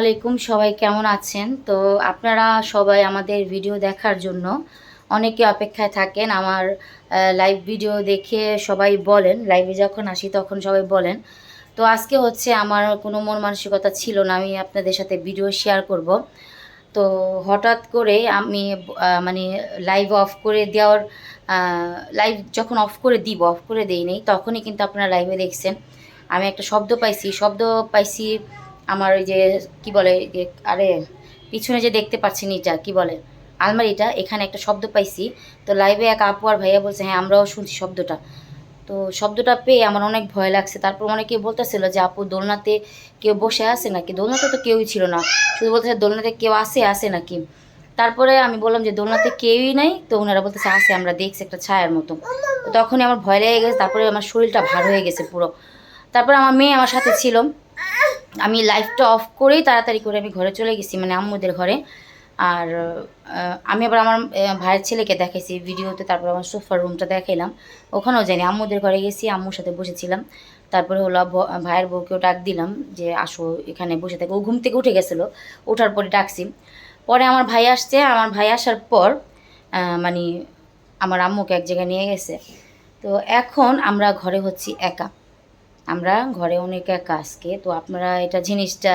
আলাইকুম, সবাই কেমন আছেন? তো আপনারা সবাই আমাদের ভিডিও দেখার জন্য অনেকে অপেক্ষায় থাকেন। আমার লাইভ ভিডিও দেখে সবাই বলেন লাইভে যখন আসি তখন সবাই বলেন। তো আজকে হচ্ছে আমার কোনো মন মানসিকতা ছিল না, আমি আপনাদের সাথে ভিডিও শেয়ার করব। তো হঠাৎ করে আমি মানে লাইভ অফ করে দেওয়ার লাইভ যখন অফ করে দিব অফ করে দেই নেই, তখনই কিন্তু আপনারা লাইভে দেখছেন। আমি একটা শব্দ পাইছি শব্দ পাইছি আমার ওই যে, কি বলে, যে, আরে, পিছনে যে দেখতে পাচ্ছি নিটা কি বলে, আলমারিটা, এখানে একটা শব্দ পাইছি। তো লাইভে এক আপু আর ভাইয়া বলছে হ্যাঁ আমরাও শুনছি শব্দটা। তো শব্দটা পেয়ে আমার অনেক ভয় লাগছে। তারপর অনেকে বলতেছিল যে, আপু, দোলনাতে কেউ বসে আসে নাকি? দোলনাতে তো কেউই ছিল না। শুধু বলতেছে, দোলনাতে কেউ আসে আসে নাকি? তারপরে আমি বললাম যে, দোলনাতে কেউই নাই। তো ওনারা বলতেছে আসে আমরা দেখছি একটা ছায়ার মতো। তখনই আমার ভয় লেগে গেছে, তারপরে আমার শরীরটা ভার হয়ে গেছে পুরো। তারপর আমার মেয়ে আমার সাথে ছিল। আমি লাইফটা অফ করেই তাড়াতাড়ি করে আমি ঘরে চলে গেছি মানে আম্মুদের ঘরে। আর আমি আবার আমার ভাইয়ের ছেলেকে দেখাইছি ভিডিওতে, তারপর আমার সোফার রুমটা দেখাইলাম। ওখানেও জানি আম্মুদের ঘরে গেছি, আম্মুর সাথে বসেছিলাম। তারপরে হলো ভাইয়ের বউকেও ডাক দিলাম যে, আসো এখানে বসে থাকে। ও ঘুম থেকে উঠে গেছিল, ওঠার পরে ডাকছি। পরে আমার ভাই আসছে, আমার ভাই আসার পর মানে আমার আম্মুকে এক জায়গায় নিয়ে গেছে। তো এখন আমরা ঘরে হচ্ছি একা। আমরা ঘরে অনেক একা আজকে, তো আপনারা এটা জিনিসটা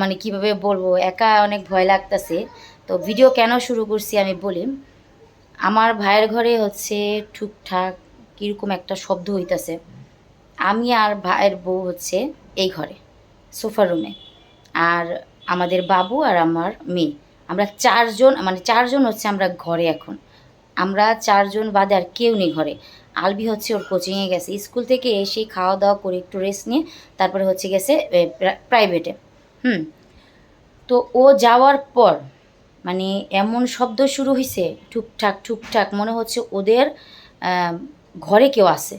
মানে কীভাবে বলব, একা অনেক ভয় লাগতেছে। তো ভিডিও কেন শুরু করছি আমি বলি, আমার ভাইয়ের ঘরে হচ্ছে ঠিকঠাক কীরকম একটা শব্দ হইতাছে। আমি আর ভাইয়ের বউ হচ্ছে এই ঘরে, সোফা রুমে। আর আমাদের বাবু আর আমার মেয়ে, আমরা চারজন মানে চারজন হচ্ছে আমরা ঘরে এখন। আমরা চারজন বাদে আর কেউ নেই ঘরে। আলবি হচ্ছে ওর কোচিংয়ে গেছে। স্কুল থেকে এসে খাওয়া দাওয়া করে একটু রেস্ট নিয়ে তারপরে হচ্ছে গেছে প্রাইভেটে হুম। তো ও যাওয়ার পর মানে এমন শব্দ শুরু হয়েছে টুকটাক টুকটাক মনে হচ্ছে ওদের ঘরে কেউ আছে।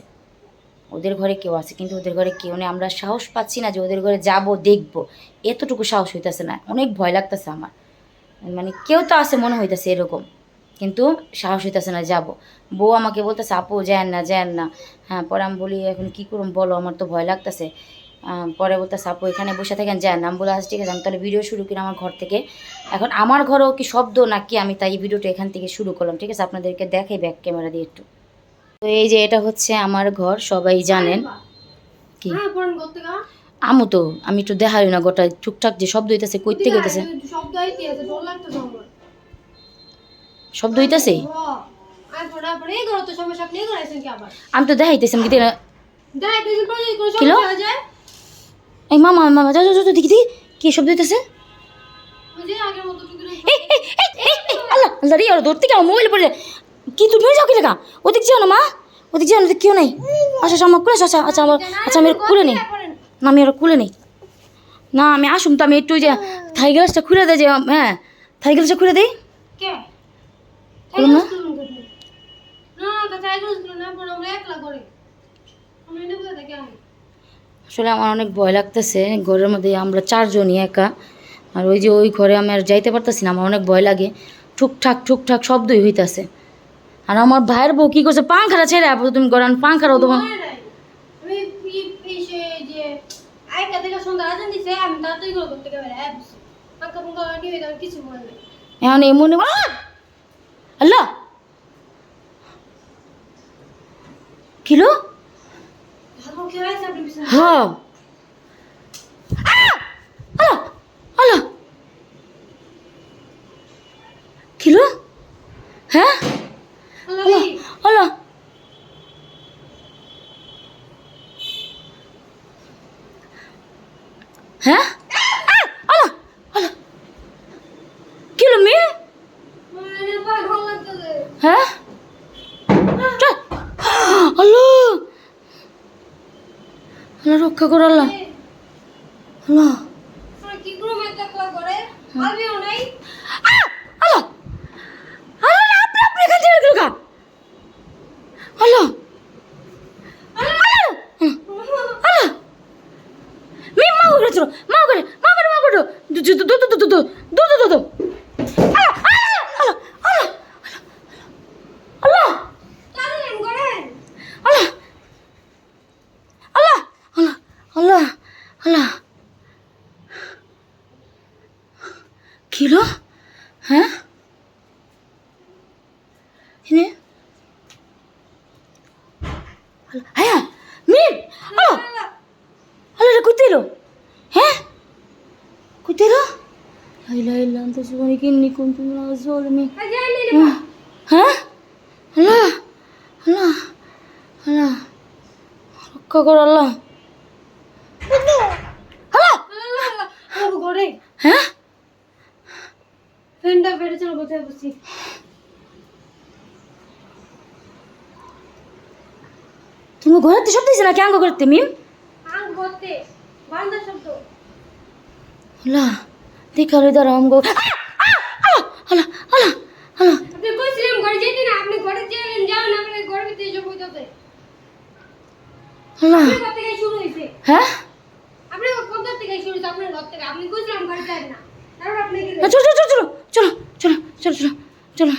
ওদের ঘরে কেউ আছে, কিন্তু ওদের ঘরে কেউ নেই। আমরা সাহস পাচ্ছি না যে ওদের ঘরে যাব, দেখব। এতটুকু সাহস হইতেছে না। অনেক ভয় লাগতেছে আমার। মানে কেউ তো আছে, মনে হইতেছে এরকম। কিন্তু সাহস হইতেছে না যাব। বউ আমাকে বলতেছে আপু যান না যান না। হ্যাঁ পরে আমি বলি এখন কী করুম বলো আমার তো ভয় লাগতেছে। পরে বলতেছে আপু এখানে বসে থাকেন যান। না আমি বলে আচ্ছা ঠিক আছে আমি তাহলে ভিডিও শুরু করি আমার ঘর থেকে। এখন আমার ঘরেও কি শব্দ নাকি আমি তাই ভিডিওটা এখান থেকে শুরু করলাম ঠিক আছে? আপনাদেরকে দেখাই ব্যাক ক্যামেরা দিয়ে একটু। তো এই যে এটা হচ্ছে আমার ঘর সবাই জানেন। কি? হ্যাঁ আমু তো আমি একটু দেখাই না গোটা টুকটাক যে শব্দ হইতেছে কইতে গেতেছে শব্দ শব্দ হইতাছে? আমি তো দেখাইতেছি আমি কিলো? এই মামা মামা যা যা দেখি কি শব্দ হইতেছে? আল্লাহ আল্লাহ রে ধরতে গেল মোবাইল পড়ে কি তুমি যাও কি লেখা ওদিক যেও না মা। ও যেও না কেউ নেই। আচ্ছা আচ্ছা আমার কুলে আচ্ছা আচ্ছা আমার আচ্ছা আমি কুলে নেই। না আমি ওরা কুলে নেই। না আমি আসুন তো আমি একটু যে থাই গ্লাসটা খুলে দেয় যে হ্যাঁ থাই গ্লাসটা খুলে দিই। না আসলে আমার অনেক ভয় লাগতেছে ঘরের মধ্যে আমরা চারজনই একা। আর ওই যে ওই ঘরে আমি আর যাইতে পারতেছি না আমার অনেক ভয় লাগে। ঠুকঠাক ঠুকঠাক শব্দই হইতাছে। আর আমার ভাইয়ের বউ কী করছে? পাংখাটা ছেড়ে আপু তুমি গরান পাংখারও তোমার এখন এমন አላ ኪሎ ኪሎ አላ হ্যাঁ। আল্লাহ আল্লাহ রক্ষা কর আল্লাহ। আল্লাহ। মি করে মা করে মা করে দু দু দু দু দু দু দু দু দু দু আল্লাহ আল্লাহ আল্লাহ আল্লাহ তাহলে এম করেন আল্লাহ আল্লাহ আল্লাহ আল্লাহ আল্লাহ হ্যাঁ এনে হ্যাঁ মিম হ্যালো হ্যালো রে কই তেলো হ্যাঁ কই তেলো লাইলা ইল্লা আনতা সুবহানাকা ইন্নী কুনতু মিনাজ জালিমিন হ্যাঁ আল্লাহ আল্লাহ আল্লাহ রক্ষা কর আল্লাহ আল্লাহ ঘরে হ্যাঁ বেড়ে চলো কোথায় বসি তুমি ঘরেতে সব দিয়েছে নাকি আঙ্গ করতে মিম? আং করতে বান্দা শব্দ। আল্লাহ দেখা রে দাঁড়া আমগো আল্লাহ আল্লাহ আল্লাহ আপনি কইছিলেন ঘরে যেতে না আপনি ঘরে যাবেন আপনি ঘরের ভিতরে বইতে আল্লাহ আপনার ঘর থেকে শুরু হয়েছে হ্যাঁ? আপনি কোথা থেকে শুরু হয়েছে আপনার ঘর থেকে। আপনি কইছিলাম ঘরে যাবেন না। তারপর আপনি গেলেন চলো চলো চলো। 救了，救了，救了，救了，救了。